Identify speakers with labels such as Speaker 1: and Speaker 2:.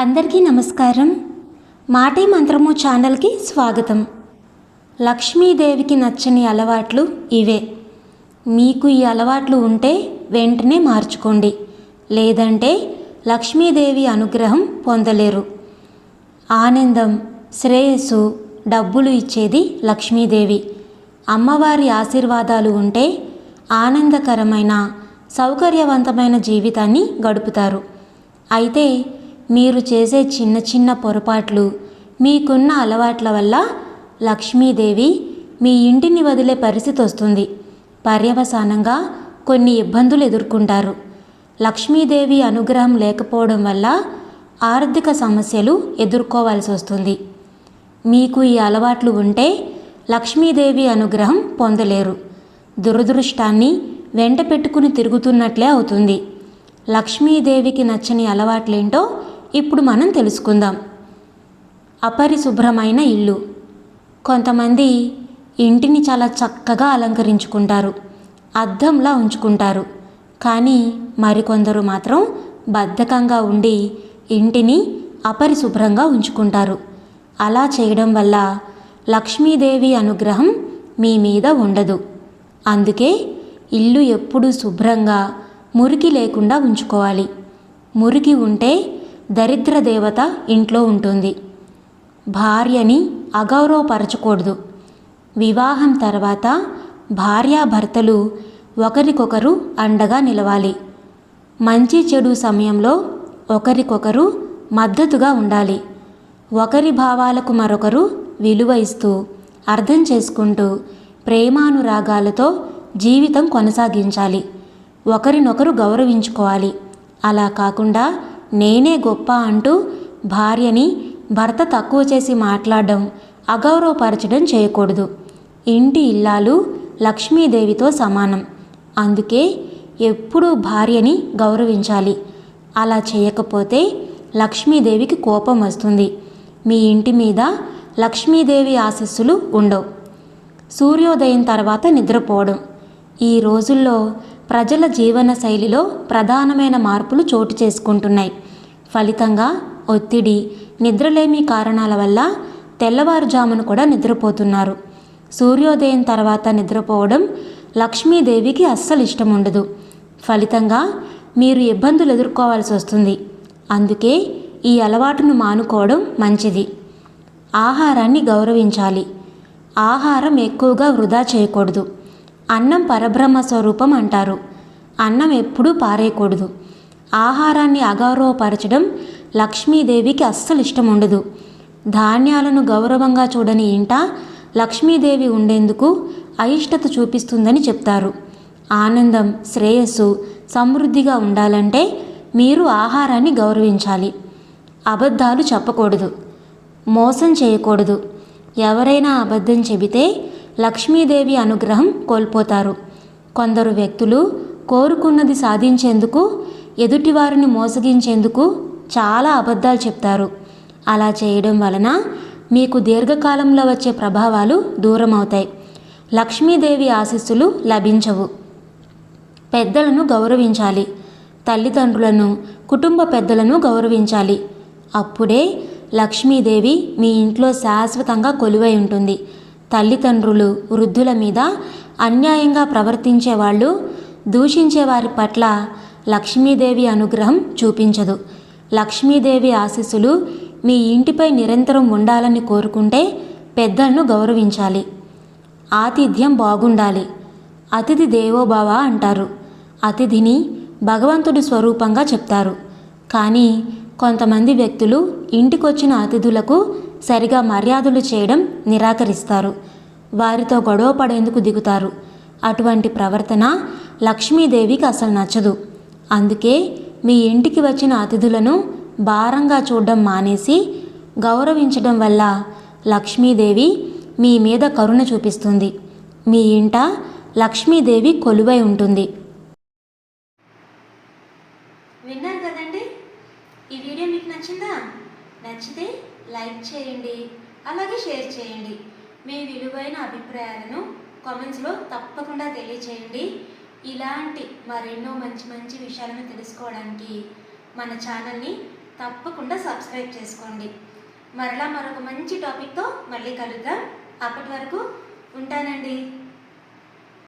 Speaker 1: అందరికీ నమస్కారం. మాటే మంత్రము ఛానల్కి స్వాగతం. లక్ష్మీదేవికి నచ్చని అలవాట్లు ఇవే. మీకు ఈ అలవాట్లు ఉంటే వెంటనే మార్చుకోండి. లేదంటే లక్ష్మీదేవి అనుగ్రహం పొందలేరు. ఆనందం శ్రేయస్సు డబ్బులు ఇచ్చేది లక్ష్మీదేవి. అమ్మవారి ఆశీర్వాదాలు ఉంటే ఆనందకరమైన సౌకర్యవంతమైన జీవితాన్ని గడుపుతారు. అయితే మీరు చేసే చిన్న చిన్న పొరపాట్లు మీకున్న అలవాట్ల వల్ల లక్ష్మీదేవి మీ ఇంటిని వదిలే పరిస్థితి వస్తుంది. పర్యవసానంగా కొన్ని ఇబ్బందులు ఎదుర్కొంటారు. లక్ష్మీదేవి అనుగ్రహం లేకపోవడం వల్ల ఆర్థిక సమస్యలు ఎదుర్కోవాల్సి వస్తుంది. మీకు ఈ అలవాట్లు ఉంటే లక్ష్మీదేవి అనుగ్రహం పొందలేరు. దురదృష్టాన్ని వెంట పెట్టుకుని తిరుగుతున్నట్లే అవుతుంది. లక్ష్మీదేవికి నచ్చని అలవాట్లేంటో ఇప్పుడు మనం తెలుసుకుందాం. అపరిశుభ్రమైన ఇల్లు. కొంతమంది ఇంటిని చాలా చక్కగా అలంకరించుకుంటారు. అద్దంలా ఉంచుకుంటారు. కానీ మరికొందరు మాత్రం బద్ధకంగా ఉండి ఇంటిని అపరిశుభ్రంగా ఉంచుకుంటారు. అలా చేయడం వల్ల లక్ష్మీదేవి అనుగ్రహం మీ మీద ఉండదు. అందుకే ఇల్లు ఎప్పుడూ శుభ్రంగా మురికి లేకుండా ఉంచుకోవాలి. మురికి ఉంటే దరిద్ర దేవత ఇంట్లో ఉంటుంది. భార్యని అగౌరవపరచకూడదు. వివాహం తర్వాత భార్యాభర్తలు ఒకరికొకరు అండగా నిలవాలి. మంచి చెడు సమయంలో ఒకరికొకరు మద్దతుగా ఉండాలి. ఒకరి భావాలకు మరొకరు విలువ ఇస్తూ అర్థం చేసుకుంటూ ప్రేమానురాగాలతో జీవితం కొనసాగించాలి. ఒకరినొకరు గౌరవించుకోవాలి. అలా కాకుండా నేనే గొప్ప అంటూ భార్యని భర్త తక్కువ చేసి మాట్లాడడం అగౌరవపరచడం చేయకూడదు. ఇంటి ఇల్లాలు లక్ష్మీదేవితో సమానం. అందుకే ఎప్పుడూ భార్యని గౌరవించాలి. అలా చేయకపోతే లక్ష్మీదేవికి కోపం వస్తుంది. మీ ఇంటి మీద లక్ష్మీదేవి ఆశస్సులు ఉండవు. సూర్యోదయం తర్వాత నిద్రపోవడం. ఈ రోజుల్లో ప్రజల జీవన శైలిలో ప్రధానమైన మార్పులు చోటు చేసుకుంటున్నాయి. ఫలితంగా ఒత్తిడి నిద్రలేమి కారణాల వల్ల తెల్లవారుజామున కూడా నిద్రపోతున్నారు. సూర్యోదయం తర్వాత నిద్రపోవడం లక్ష్మీదేవికి అస్సలు ఇష్టం ఉండదు ఫలితంగా మీరు ఇబ్బందులు ఎదుర్కోవాల్సి వస్తుంది. అందుకే ఈ అలవాటును మానుకోవడం మంచిది. ఆహారాన్ని గౌరవించాలి. ఆహారం ఎక్కువగా వృధా చేయకూడదు. అన్నం పరబ్రహ్మ స్వరూపం అంటారు. అన్నం ఎప్పుడూ పారేయకూడదు. ఆహారాన్ని అగౌరవపరచడం లక్ష్మీదేవికి అస్సలు ఇష్టం ఉండదు ధాన్యాలను గౌరవంగా చూడని ఇంట లక్ష్మీదేవి ఉండేందుకు అయిష్టత చూపిస్తుందని చెప్తారు. ఆనందం శ్రేయస్సు సమృద్ధిగా ఉండాలంటే మీరు ఆహారాన్ని గౌరవించాలి. అబద్ధాలు చెప్పకూడదు. మోసం చేయకూడదు. ఎవరైనా అబద్ధం చెబితే లక్ష్మీదేవి అనుగ్రహం కోల్పోతారు. కొందరు వ్యక్తులు కోరుకున్నది సాధించేందుకు ఎదుటివారిని మోసగించేందుకు చాలా అబద్ధాలు చెప్తారు. అలా చేయడం వలన మీకు దీర్ఘకాలంలో వచ్చే ప్రభావాలు దూరం అవుతాయి లక్ష్మీదేవి ఆశీస్సులు లభించవు. పెద్దలను గౌరవించాలి. తల్లిదండ్రులను కుటుంబ పెద్దలను గౌరవించాలి. అప్పుడే లక్ష్మీదేవి మీ ఇంట్లో శాశ్వతంగా కొలువై ఉంటుంది. తల్లిదండ్రులు వృద్ధుల మీద అన్యాయంగా ప్రవర్తించే వాళ్ళు దూషించే వారి పట్ల లక్ష్మీదేవి అనుగ్రహం చూపించదు. లక్ష్మీదేవి ఆశీస్సులు మీ ఇంటిపై నిరంతరం ఉండాలని కోరుకుంటే పెద్దలను గౌరవించాలి. ఆతిథ్యం బాగుండాలి. అతిథి దేవోభావ అంటారు. అతిథిని భగవంతుడి స్వరూపంగా చెప్తారు. కానీ కొంతమంది వ్యక్తులు ఇంటికొచ్చిన అతిథులకు సరిగా మర్యాదలు చేయడం నిరాకరిస్తారు. వారితో గొడవ పడేందుకు దిగుతారు. అటువంటి ప్రవర్తన లక్ష్మీదేవికి అసలు నచ్చదు. అందుకే మీ ఇంటికి వచ్చిన అతిథులను భారంగా చూడడం మానేసి గౌరవించడం వల్ల లక్ష్మీదేవి మీ మీద కరుణ చూపిస్తుంది. మీ ఇంట లక్ష్మీదేవి కొలువై ఉంటుంది. విన్నారు కదండి? ఈ వీడియో మీకు నచ్చిందా? నచ్చితే లైక్ చేయండి అలాగే షేర్ చేయండి. మీ విలువైన అభిప్రాయాలను కామెంట్స్లో తప్పకుండా తెలియచేయండి. ఇలాంటి మరెన్నో మంచి మంచి విషయాలను తెలుసుకోవడానికి మన ఛానల్ని తప్పకుండా సబ్స్క్రైబ్ చేసుకోండి. మరలా మరొక మంచి టాపిక్తో మళ్ళీ కలుద్దాం. అప్పటి వరకు ఉంటానండి.